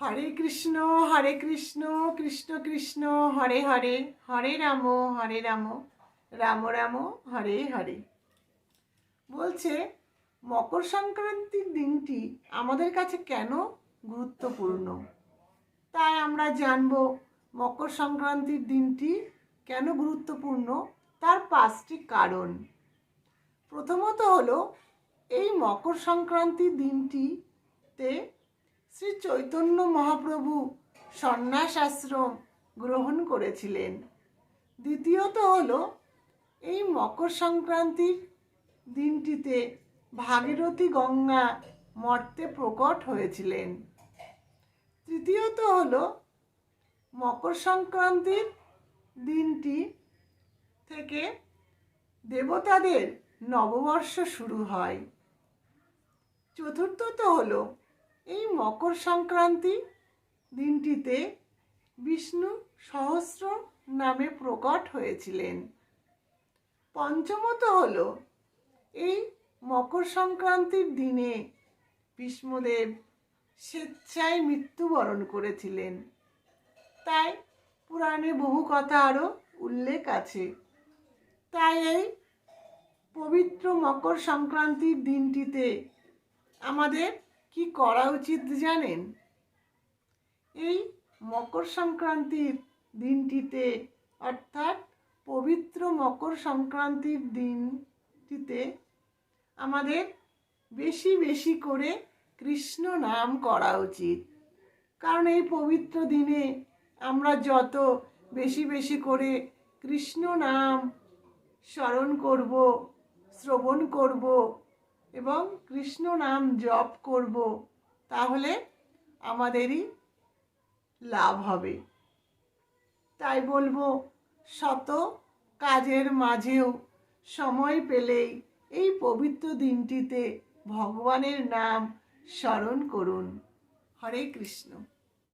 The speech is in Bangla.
হরে কৃষ্ণ হরে কৃষ্ণ কৃষ্ণ কৃষ্ণ, হরে হরে হরে রাম হরে রাম রাম রাম, হরে হরে। বলছে, মকর সংক্রান্তির দিনটি আমাদের কাছে কেন গুরুত্বপূর্ণ? তাই আমরা জানব, মকর সংক্রান্তির দিনটি কেন গুরুত্বপূর্ণ? তার পাঁচটি কারণ। প্রথমত হলো, এই মকর সংক্রান্তির দিনটিতে চৈতন্য মহাপ্রভু সন্ন্যাস আশ্রম গ্রহণ করেছিলেন। দ্বিতীয়ত হল, এই মকর সংক্রান্তির দিনটিতে ভাগীরথী গঙ্গা মর্তে প্রকট হয়েছিলেন। তৃতীয়ত হল, মকর সংক্রান্তির দিনটি থেকে দেবতাদের নববর্ষ শুরু হয়। চতুর্থত হলো এই মকর সংক্রান্তি দিনটিতে বিষ্ণু সহস্র নামে প্রকট হয়েছিলেন। পঞ্চমত হল, এই মকর সংক্রান্তির দিনে ভীষ্মদেব স্বেচ্ছায় মৃত্যুবরণ করেছিলেন। তাই পুরাণে বহু কথা আরও উল্লেখ আছে। তাই এই পবিত্র মকর সংক্রান্তির দিনটিতে আমাদের কি করা উচিত জানেন? এই মকর সংক্রান্তির দিনটিতে, অর্থাৎ পবিত্র মকর সংক্রান্তির দিনটিতে আমাদের বেশি বেশি করে কৃষ্ণ নাম করা উচিত। কারণ এই পবিত্র দিনে আমরা যত বেশি বেশি করে কৃষ্ণ নাম স্মরণ করব, শ্রবণ করব এবং কৃষ্ণ নাম জপ করব, তাহলে আমাদেরই লাভ হবে। তাই বলব, শত কাজের মাঝেও সময় পেলেই এই পবিত্র দিনটিতে ভগবানের নাম স্মরণ করুন। হরে কৃষ্ণ।